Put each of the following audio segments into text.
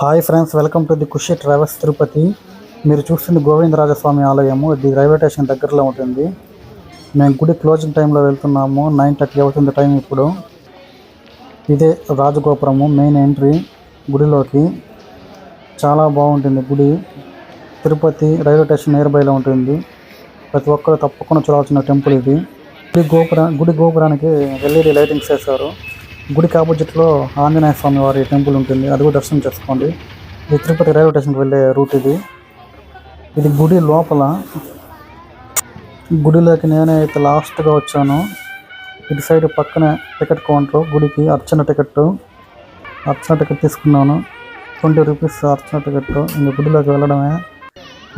Hi friends welcome to the Kushi travels Tirupati. మీరు చూస్తుంది గోవిందరాజస్వామి ఆలయము. ఇది రైల్వే స్టేషన్ దగ్గరలో ఉంటుంది. మేము గుడి క్లోజింగ్ టైంలో వెళ్తున్నాము. నైన్ థర్టీ అవుతుంది టైం ఇప్పుడు. ఇదే రాజగోపురము మెయిన్ ఎంట్రీ గుడిలోకి. చాలా బాగుంటుంది గుడి. తిరుపతి రైల్వే స్టేషన్ నియర్ బైలో ఉంటుంది. ప్రతి ఒక్కరు తప్పకుండా చూడాల్సిన టెంపుల్ ఇది. గుడి గోపుర గుడి గోపురానికి ఎల్ఈడి లైటింగ్స్ వేశారు. గుడికి ఆపోజిట్లో ఆంజనేయ స్వామి వారి టెంపుల్ ఉంటుంది. అది కూడా దర్శనం చేసుకోండి. ఇది తిరుపతి రైల్వే స్టేషన్కి వెళ్ళే రూట్ ఇది. ఇది గుడి లోపల. గుడిలోకి నేనే అయితే లాస్ట్గా వచ్చాను. ఇటు సైడ్ పక్కనే టికెట్ కౌంటర్ గుడికి అర్చన టికెట్ అర్చన టికెట్ తీసుకున్నాను. ట్వంటీ రూపీస్ అర్చన టికెట్. ఇంక గుడిలోకి వెళ్ళడమే.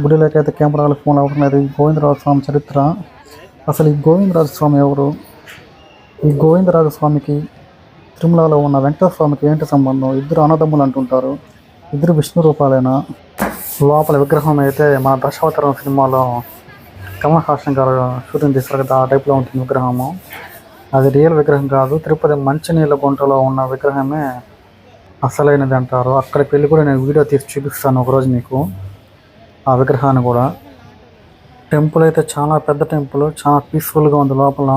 గుడిలోకి అయితే కెమెరాలు ఫోన్ అవుతున్నది గోవిందరాజు స్వామి చరిత్ర. అసలు ఈ గోవిందరాజు స్వామి ఎవరు? ఈ గోవిందరాజు స్వామికి తిరుమలలో ఉన్న వెంకటేశ్వర స్వామికి ఏంటి సంబంధం? ఇద్దరు అన్నదమ్ములు అంటుంటారు. ఇద్దరు విష్ణు రూపాలైన? లోపల విగ్రహం అయితే మన దశావతారం సినిమాలో కమల్ హాసన్ గారు షూటింగ్ తీస్తారు కదా ఆ టైప్లో ఉంటుంది విగ్రహము. అది రియల్ విగ్రహం కాదు తిరుపతి మంచినీళ్ళ గుంటలో ఉన్న విగ్రహమే అసలైనది అంటారు. అక్కడికి వెళ్ళి కూడా నేను వీడియో తీసి చూపిస్తాను ఒకరోజు మీకు ఆ విగ్రహాన్ని కూడా. టెంపుల్ అయితే చాలా పెద్ద టెంపుల్ చాలా పీస్ఫుల్గా ఉంది లోపల.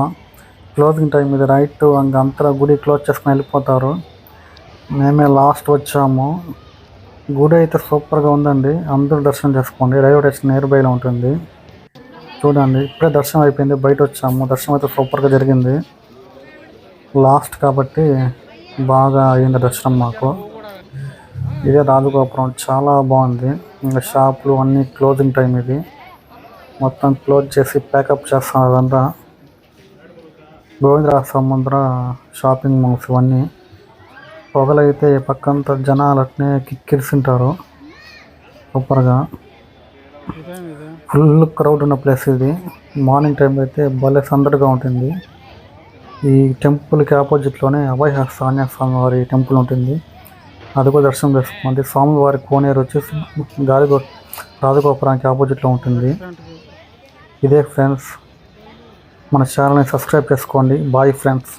క్లోజింగ్ టైం ఇది రైట్ ఇంక అంతా గుడి క్లోజ్ చేసుకుని వెళ్ళిపోతారు. మేమే లాస్ట్ వచ్చాము. గుడి అయితే సూపర్గా ఉందండి. అందరూ దర్శనం చేసుకోండి. రైల్వే స్టేషన్ నియర్ బైలో ఉంటుంది. చూడండి ఇప్పుడే దర్శనం అయిపోయింది. బయట వచ్చాము. దర్శనం అయితే సూపర్గా జరిగింది. లాస్ట్ కాబట్టి బాగా అయింది దర్శనం మాకు. ఇదే రాజగోపురం. చాలా బాగుంది. ఇంకా షాపులు అన్నీ క్లోజింగ్ టైం ఇది. మొత్తం క్లోజ్ చేసి ప్యాకప్ చేస్తున్నారు అదంతా. గోవిందరాజ సముద్ర షాపింగ్ మాల్స్ ఇవన్నీ. పొగలైతే ఈ పక్కంతా జనాలు అట్నే కిక్కిరిసింటారు. సూపర్గా. ఫుల్ క్రౌడ్ ఉన్న ప్లేస్ ఇది. మార్నింగ్ టైం అయితే భలే సందడిగా ఉంటుంది. ఈ టెంపుల్కి ఆపోజిట్లోనే అభయహస్త ఆంజనేయ స్వామి వారి టెంపుల్ ఉంటుంది. అది కూడా దర్శనం చేసుకోండి స్వామివారి కోనేరు వచ్చేసి గాలిగో రాజగోపురానికి ఆపోజిట్లో ఉంటుంది. ఇదే ఫ్రెండ్స్. మన ఛానల్ని సబ్స్క్రైబ్ చేసుకోండి. Bye friends